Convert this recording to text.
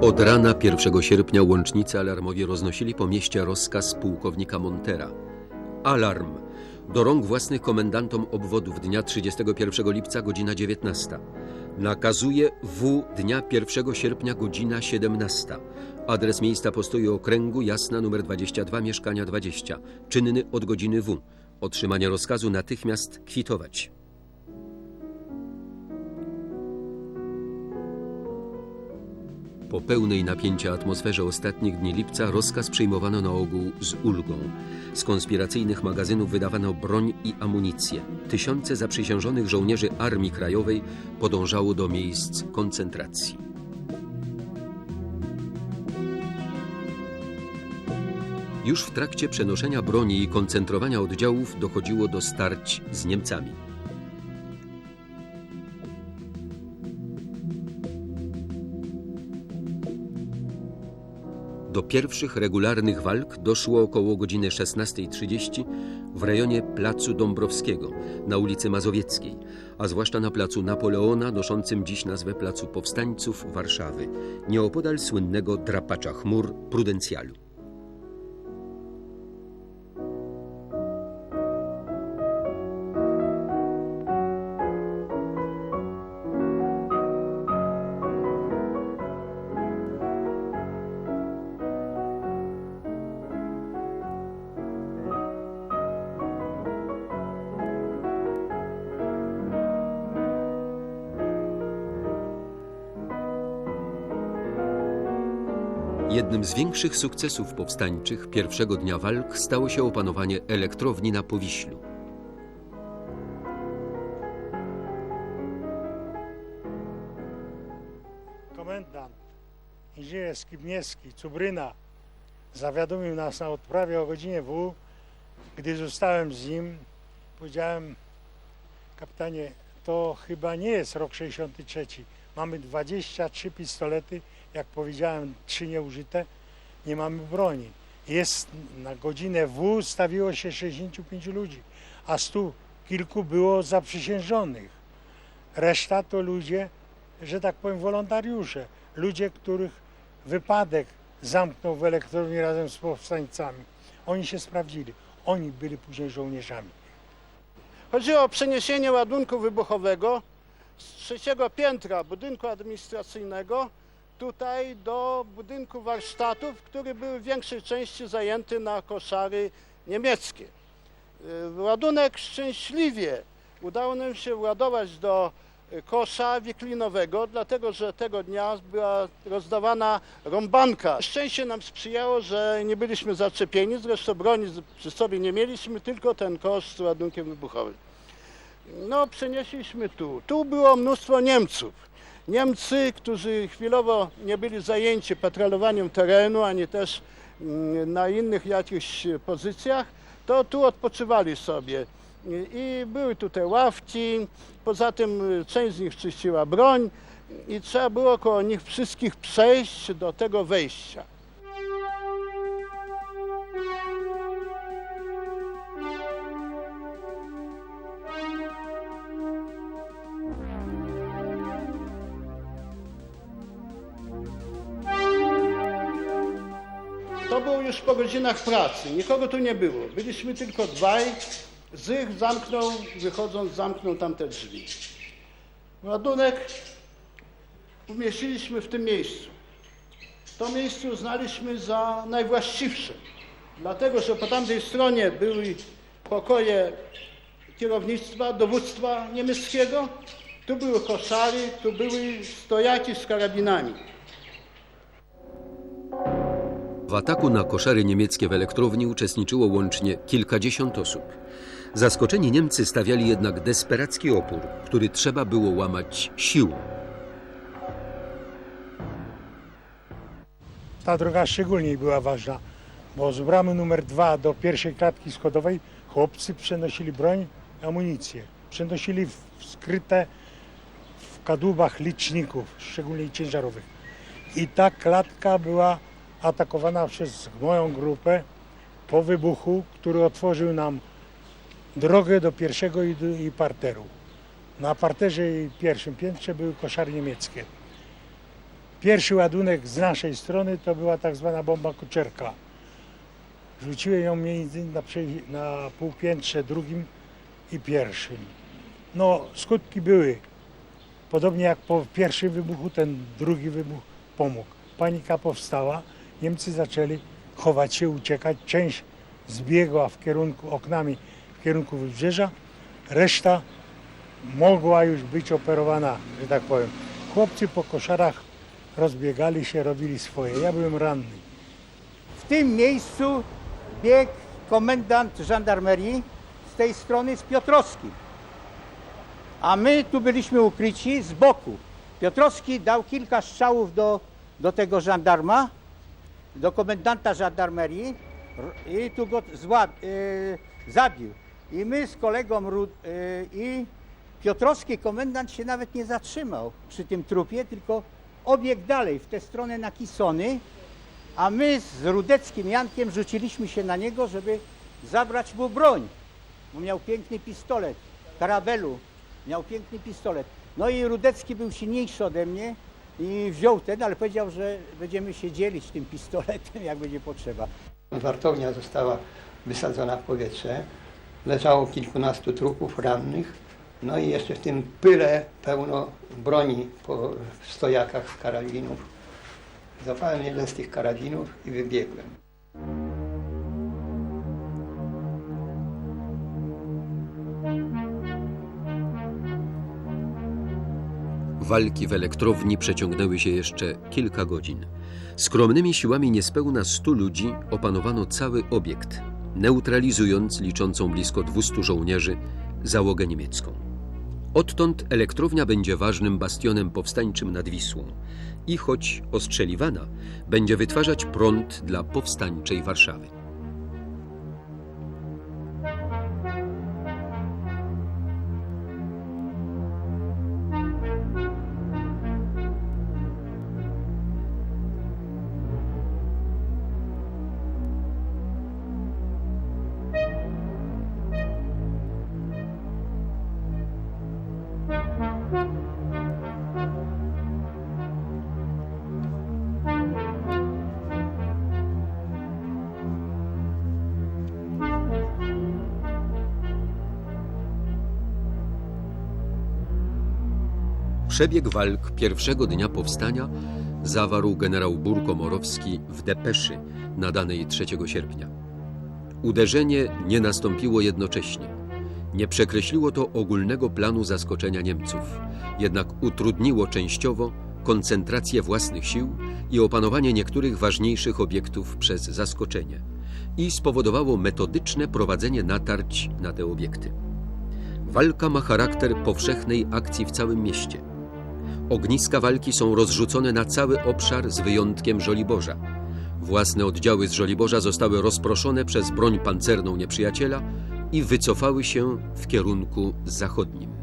Od rana 1 sierpnia łącznicy alarmowi roznosili po mieście rozkaz pułkownika Montera. Alarm! Do rąk własnych komendantom obwodów dnia 31 lipca godzina 19. Nakazuje W dnia 1 sierpnia godzina 17. Adres miejsca postoju okręgu Jasna numer 22 mieszkania 20. Czynny od godziny W. Otrzymanie rozkazu natychmiast kwitować. Po pełnej napięcia atmosferze ostatnich dni lipca rozkaz przyjmowano na ogół z ulgą. Z konspiracyjnych magazynów wydawano broń i amunicję. Tysiące zaprzysiężonych żołnierzy Armii Krajowej podążało do miejsc koncentracji. Już w trakcie przenoszenia broni i koncentrowania oddziałów dochodziło do starć z Niemcami. Do pierwszych regularnych walk doszło około godziny 16.30 w rejonie Placu Dąbrowskiego na ulicy Mazowieckiej, a zwłaszcza na Placu Napoleona, noszącym dziś nazwę Placu Powstańców Warszawy, nieopodal słynnego drapacza chmur Prudencjalu. Jednym z większych sukcesów powstańczych pierwszego dnia walk stało się opanowanie elektrowni na Powiślu. Komendant inżynier Skibniewski, Cubryna, zawiadomił nas na odprawie o godzinie W. Gdy zostałem z nim, powiedziałem, kapitanie, to chyba nie jest rok 63. Mamy 23 pistolety, jak powiedziałem, trzy nieużyte, nie mamy broni. Jest na godzinę W stawiło się 65 ludzi, a stu kilku było zaprzysiężonych. Reszta to ludzie, że tak powiem, wolontariusze. Ludzie, których wypadek zamknął w elektrowni razem z powstańcami. Oni się sprawdzili. Oni byli później żołnierzami. Chodziło o przeniesienie ładunku wybuchowego z trzeciego piętra budynku administracyjnego tutaj do budynku warsztatów, który był w większej części zajęty na koszary niemieckie. Y, Ładunek szczęśliwie udało nam się władować do y, kosza wiklinowego, dlatego że tego dnia była rozdawana rąbanka. Szczęście nam sprzyjało, że nie byliśmy zaczepieni, zresztą broni przy sobie nie mieliśmy, tylko ten kosz z ładunkiem wybuchowym. No, przenieśliśmy tu. Tu było mnóstwo Niemców. Niemcy, którzy chwilowo nie byli zajęci patrolowaniem terenu, ani też mm, na innych jakichś pozycjach, to tu odpoczywali sobie. I były tutaj ławki, poza tym y, część z nich czyściła broń i trzeba było koło nich wszystkich przejść do tego wejścia. Było już po godzinach pracy, nikogo tu nie było. Byliśmy tylko dwaj. Zych zamknął, wychodząc, zamknął tamte drzwi. Ładunek umieściliśmy w tym miejscu. To miejsce uznaliśmy za najwłaściwsze, dlatego że po tamtej stronie były pokoje kierownictwa, dowództwa niemieckiego, tu były koszary, tu były stojaki z karabinami. W ataku na koszary niemieckie w elektrowni uczestniczyło łącznie kilkadziesiąt osób. Zaskoczeni Niemcy stawiali jednak desperacki opór, który trzeba było łamać siłą. Ta droga szczególnie była ważna, bo z bramy numer dwa do pierwszej klatki schodowej chłopcy przenosili broń, amunicję. Przenosili w, skryte w kadłubach liczników, szczególnie ciężarowych. I ta klatka była atakowana przez moją grupę po wybuchu, który otworzył nam drogę do pierwszego i, i parteru. Na parterze i pierwszym piętrze były koszary niemieckie. Pierwszy ładunek z naszej strony to była tak zwana bomba kuczerka. Rzuciłem ją między na, na półpiętrze drugim i pierwszym. No, skutki były. Podobnie jak po pierwszym wybuchu, ten drugi wybuch pomógł. Panika powstała, Niemcy zaczęli chować się, uciekać. Część zbiegła w kierunku oknami, w kierunku wybrzeża, reszta mogła już być operowana, że tak powiem. Chłopcy po koszarach rozbiegali się, robili swoje. Ja byłem ranny. W tym miejscu biegł komendant żandarmerii z tej strony z Piotrowski. A my tu byliśmy ukryci z boku. Piotrowski dał kilka strzałów do, do tego żandarma, do komendanta żandarmerii i tu go y, zabił. I my z kolegą Rud, y, i Piotrowski komendant się nawet nie zatrzymał przy tym trupie, tylko obiegł dalej w tę stronę na Kisony, a my z Rudeckim Jankiem rzuciliśmy się na niego, żeby zabrać mu broń. Bo miał piękny pistolet, karabelu, miał piękny pistolet. No i Rudecki był silniejszy ode mnie i wziął ten, ale powiedział, że będziemy się dzielić tym pistoletem, jak będzie potrzeba. Wartownia została wysadzona w powietrze. Leżało kilkunastu trupów rannych. No i jeszcze w tym pyle pełno broni po stojakach karabinów. Zapałem jeden z tych karabinów i wybiegłem. Walki w elektrowni przeciągnęły się jeszcze kilka godzin. Skromnymi siłami niespełna 100 ludzi opanowano cały obiekt, neutralizując liczącą blisko 200 żołnierzy załogę niemiecką. Odtąd elektrownia będzie ważnym bastionem powstańczym nad Wisłą i choć ostrzeliwana, będzie wytwarzać prąd dla powstańczej Warszawy. Przebieg walk pierwszego dnia powstania zawarł generał Burko-Morowski w depeszy nadanej 3 sierpnia. Uderzenie nie nastąpiło jednocześnie. Nie przekreśliło to ogólnego planu zaskoczenia Niemców, jednak utrudniło częściowo koncentrację własnych sił i opanowanie niektórych ważniejszych obiektów przez zaskoczenie i spowodowało metodyczne prowadzenie natarć na te obiekty. Walka ma charakter powszechnej akcji w całym mieście. Ogniska walki są rozrzucone na cały obszar z wyjątkiem Żoliborza. Własne oddziały z Żoliborza zostały rozproszone przez broń pancerną nieprzyjaciela i wycofały się w kierunku zachodnim.